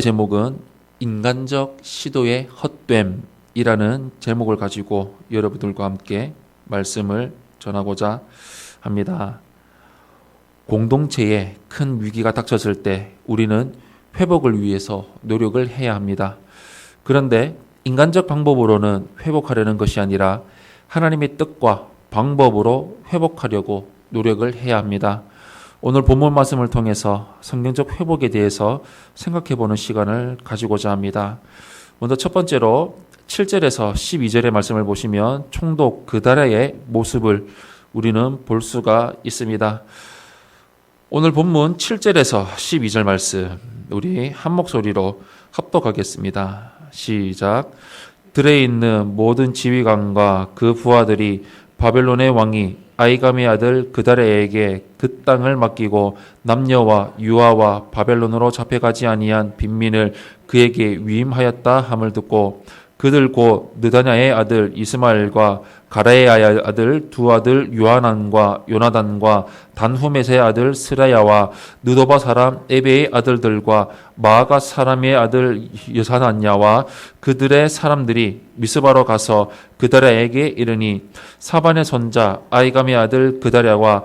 제목은 인간적 시도의 헛됨이라는 제목을 가지고 여러분들과 함께 말씀을 전하고자 합니다. 공동체에 큰 위기가 닥쳤을 때 우리는 회복을 위해서 노력을 해야 합니다. 그런데 인간적 방법으로는 회복하려는 것이 아니라 하나님의 뜻과 방법으로 회복하려고 노력을 해야 합니다. 오늘 본문 말씀을 통해서 성경적 회복에 대해서 생각해 보는 시간을 가지고자 합니다. 먼저 첫 번째로 7절에서 12절의 말씀을 보시면 총독 그다라의 모습을 우리는 볼 수가 있습니다. 오늘 본문 7절에서 12절 말씀 우리 한 목소리로 합독하겠습니다. 시작. 들에 있는 모든 지휘관과 그 부하들이 바벨론의 왕이 아이감의 아들 그다레에게 그 땅을 맡기고 남녀와 유아와 바벨론으로 잡혀가지 아니한 빈민을 그에게 위임하였다 함을 듣고 그들 곧 느다냐의 아들 이스마엘과 가라의 아들 두 아들 요하난과 요나단과 단후메의 아들 스라야와 느도바 사람 에베의 아들들과 마아가 사람의 아들 여사나냐와 그들의 사람들이 미스바로 가서 그다랴에게 이르니 사반의 손자 아이감의 아들 그다랴와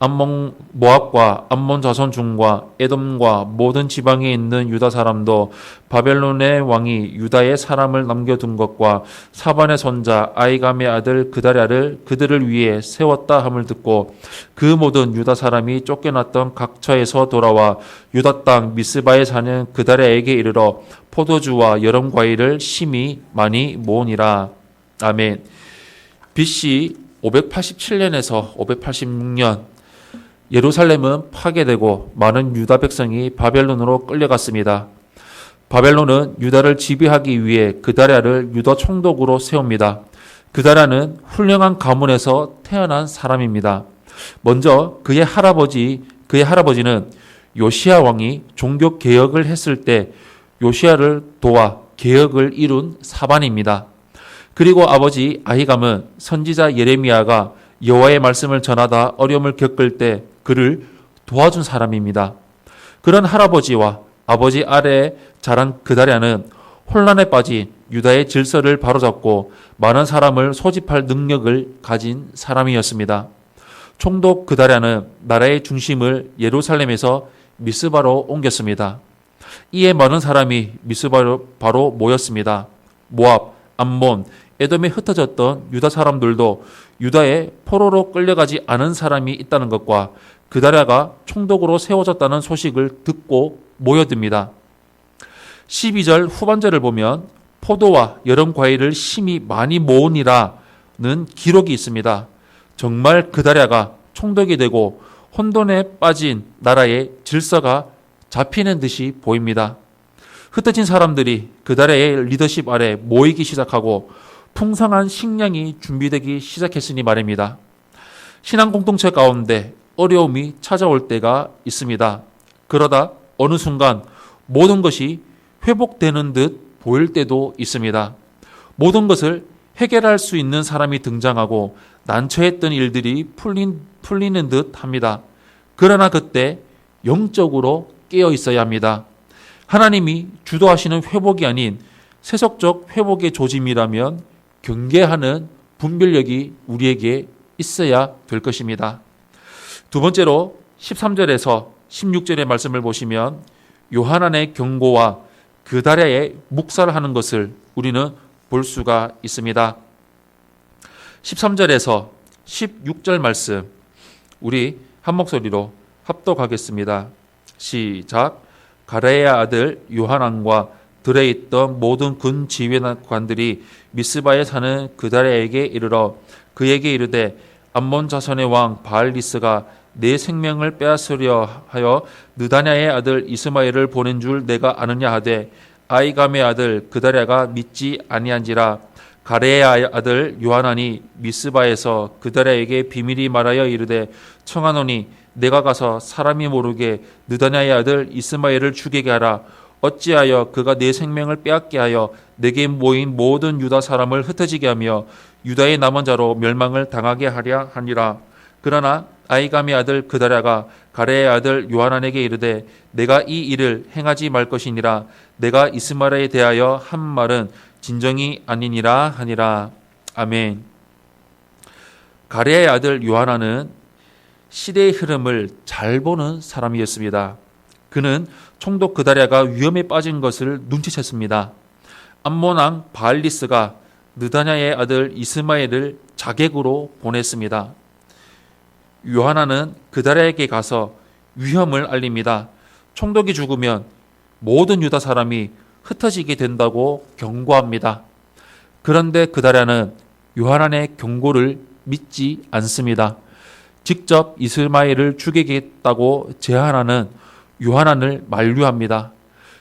암몬 모압과 암몬 자손 중과 에돔과 모든 지방에 있는 유다 사람도 바벨론의 왕이 유다의 사람을 남겨둔 것과 사반의 손자 아이감의 아들 그다랴를 그들을 위해 세웠다 함을 듣고 그 모든 유다 사람이 쫓겨났던 각처에서 돌아와 유다 땅 미스바에 사는 그다랴에게 이르러 포도주와 여름 과일을 심히 많이 모으니라 아멘. BC 587년에서 586년 예루살렘은 파괴되고 많은 유다 백성이 바벨론으로 끌려갔습니다. 바벨론은 유다를 지배하기 위해 그다랴를 유다 총독으로 세웁니다. 그다랴는 훌륭한 가문에서 태어난 사람입니다. 먼저 그의 할아버지 그의 할아버지는 요시아 왕이 종교 개혁을 했을 때 요시아를 도와 개혁을 이룬 사반입니다. 그리고 아버지 아히감은 선지자 예레미야가 여호와의 말씀을 전하다 어려움을 겪을 때 그를 도와준 사람입니다. 그런 할아버지와 아버지 아래에 자란 그다랴는 혼란에 빠진 유다의 질서를 바로잡고 많은 사람을 소집할 능력을 가진 사람이었습니다. 총독 그다랴는 나라의 중심을 예루살렘에서 미스바로 옮겼습니다. 이에 많은 사람이 미스바로 바로 모였습니다. 모압, 암몬, 에돔에 흩어졌던 유다 사람들도 유다에 포로로 끌려가지 않은 사람이 있다는 것과 그다랴가 총독으로 세워졌다는 소식을 듣고 모여듭니다. 12절 후반절을 보면 포도와 여름 과일을 심히 많이 모으니라는 기록이 있습니다. 정말 그다랴가 총독이 되고 혼돈에 빠진 나라의 질서가 잡히는 듯이 보입니다. 흩어진 사람들이 그다랴의 리더십 아래 모이기 시작하고 풍성한 식량이 준비되기 시작했으니 말입니다. 신앙 공동체 가운데 어려움이 찾아올 때가 있습니다. 그러다 어느 순간 모든 것이 회복되는 듯 보일 때도 있습니다. 모든 것을 해결할 수 있는 사람이 등장하고 난처했던 일들이 풀린, 풀리는 듯 합니다. 그러나 그때 영적으로 깨어 있어야 합니다. 하나님이 주도하시는 회복이 아닌 세속적 회복의 조짐이라면 경계하는 분별력이 우리에게 있어야 될 것입니다. 두 번째로 13절에서 16절의 말씀을 보시면 요한안의 경고와 그다랴의 묵살을 하는 것을 우리는 볼 수가 있습니다. 13절에서 16절 말씀 우리 한 목소리로 합독하겠습니다. 시작. 가레의 아들 요한안과 들에 있던 모든 군 지휘관들이 미스바에 사는 그다랴에게 이르러 그에게 이르되 암몬 자손의 왕 바알리스가 내 생명을 빼앗으려 하여 느다냐의 아들 이스마엘을 보낸 줄 내가 아느냐 하되 아이감의 아들 그다랴가 믿지 아니한지라 가레의 아들 요하나니 미스바에서 그들에게 비밀이 말하여 이르되 청하노니 내가 가서 사람이 모르게 느다냐의 아들 이스마엘을 죽이게 하라 어찌하여 그가 내 생명을 빼앗게 하여 내게 모인 모든 유다 사람을 흩어지게 하며 유다의 남은 자로 멸망을 당하게 하랴 하니라. 그러나 아이감의 아들 그다랴가 가레의 아들 요하난에게 이르되 내가 이 일을 행하지 말 것이니라. 내가 이스마엘에 대하여 한 말은 진정이 아니니라 하니라. 아멘. 가레의 아들 요하나는 시대의 흐름을 잘 보는 사람이었습니다. 그는 총독 그다랴가 위험에 빠진 것을 눈치챘습니다. 암몬왕 바알리스가 느다냐의 아들 이스마엘을 자객으로 보냈습니다. 요하나는 그다랴에게 가서 위험을 알립니다. 총독이 죽으면 모든 유다 사람이 흩어지게 된다고 경고합니다. 그런데 그다랴는 요하난의 경고를 믿지 않습니다. 직접 이스마엘을 죽이겠다고 제안하는 요하난을 만류합니다.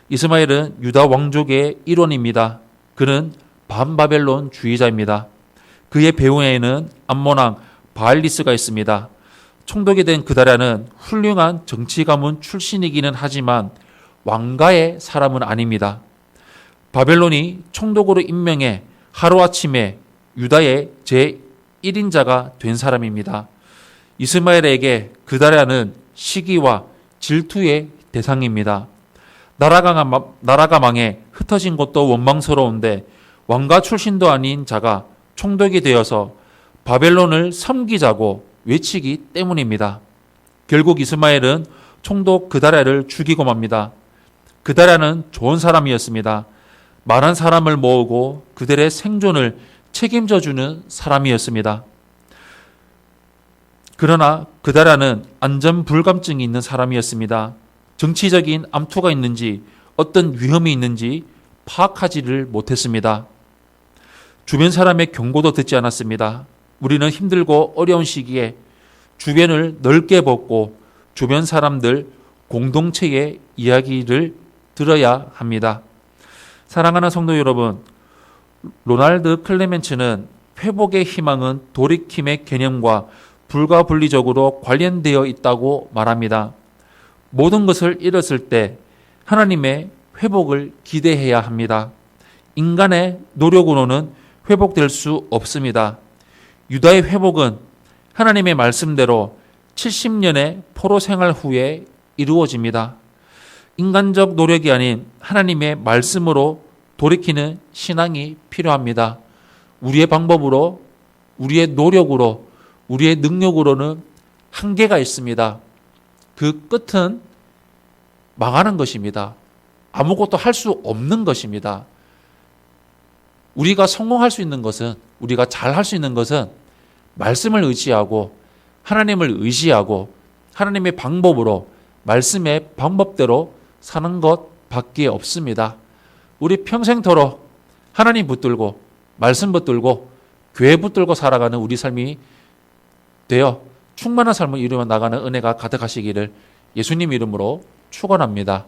이스마엘은 유다 왕족의 일원입니다. 그는 반바벨론 주의자입니다. 그의 배후에는 암몬왕 바알리스가 있습니다. 총독이 된 그다랴는 훌륭한 정치 가문 출신이기는 하지만 왕가의 사람은 아닙니다. 바벨론이 총독으로 임명해 하루아침에 유다의 제1인자가 된 사람입니다. 이스마엘에게 그다랴는 시기와 질투의 대상입니다. 나라가, 나라가 망해 흩어진 것도 원망스러운데 왕가 출신도 아닌 자가 총독이 되어서 바벨론을 섬기자고 외치기 때문입니다. 결국 이스마엘은 총독 그다랴를 죽이고 맙니다. 그다랴는 좋은 사람이었습니다. 많은 사람을 모으고 그들의 생존을 책임져 주는 사람이었습니다. 그러나 그다라는 안전 불감증이 있는 사람이었습니다. 정치적인 암투가 있는지 어떤 위험이 있는지 파악하지를 못했습니다. 주변 사람의 경고도 듣지 않았습니다. 우리는 힘들고 어려운 시기에 주변을 넓게 벗고 주변 사람들 공동체의 이야기를 들어야 합니다. 사랑하는 성도 여러분, 로날드 클레멘츠는 회복의 희망은 돌이킴의 개념과 불가분리적으로 관련되어 있다고 말합니다. 모든 것을 잃었을 때 하나님의 회복을 기대해야 합니다. 인간의 노력으로는 회복될 수 없습니다. 유다의 회복은 하나님의 말씀대로 70년의 포로 생활 후에 이루어집니다. 인간적 노력이 아닌 하나님의 말씀으로 돌이키는 신앙이 필요합니다. 우리의 방법으로, 우리의 노력으로, 우리의 능력으로는 한계가 있습니다. 그 끝은 망하는 것입니다. 아무것도 할 수 없는 것입니다. 우리가 성공할 수 있는 것은, 우리가 잘 할 수 있는 것은 말씀을 의지하고 하나님을 의지하고 하나님의 방법으로 말씀의 방법대로 사는 것 밖에 없습니다. 우리 평생토록 하나님 붙들고 말씀 붙들고 교회 붙들고 살아가는 우리 삶이 되어 충만한 삶을 이루어 나가는 은혜가 가득하시기를 예수님 이름으로 축원합니다.